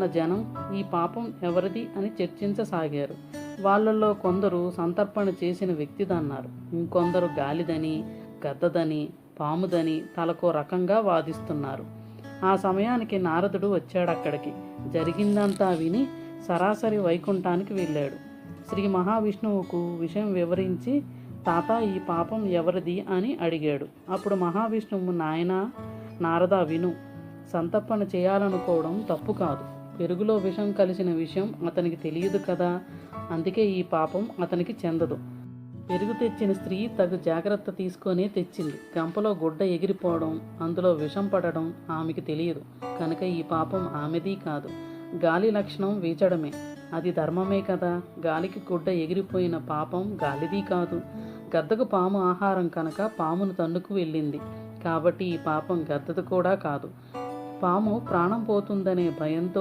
ఉన్న జనం ఈ పాపం ఎవరిది అని చర్చించసాగారు. వాళ్ళల్లో కొందరు సంతర్పణ చేసిన వ్యక్తిదన్నారు. ఇంకొందరు గాలిదని గద్దదని పాముదని తలకో రకంగా వాదిస్తున్నారు. ఆ సమయానికి నారదుడు వచ్చాడక్కడికి. జరిగిందంతా విని సరాసరి వైకుంఠానికి వెళ్ళాడు. శ్రీ మహావిష్ణువుకు విషయం వివరించి తాత ఈ పాపం ఎవరిది అని అడిగాడు. అప్పుడు మహావిష్ణువు నాయన నారద విను. సంతర్పణ చేయాలనుకోవడం తప్పు కాదు. పెరుగులో విషం కలిసిన విషయం అతనికి తెలియదు కదా. అందుకే ఈ పాపం అతనికి చెందదు. పెరుగు తెచ్చిన స్త్రీ తగు జాగ్రత్త తీసుకొని తెచ్చింది. గంపలో గుడ్డ ఎగిరిపోవడం అందులో విషం పడడం ఆమెకి తెలియదు. కనుక ఈ పాపం ఆమెది కాదు. గాలి లక్షణం వీచడమే. అది ధర్మమే కదా. గాలికి గుడ్డ ఎగిరిపోయిన పాపం గాలిది కాదు. గద్దకు పాము ఆహారం కనుక పామును తన్నుకు వెళ్ళింది. కాబట్టి ఈ పాపం గద్దది కూడా కాదు. పాము ప్రాణం పోతుందనే భయంతో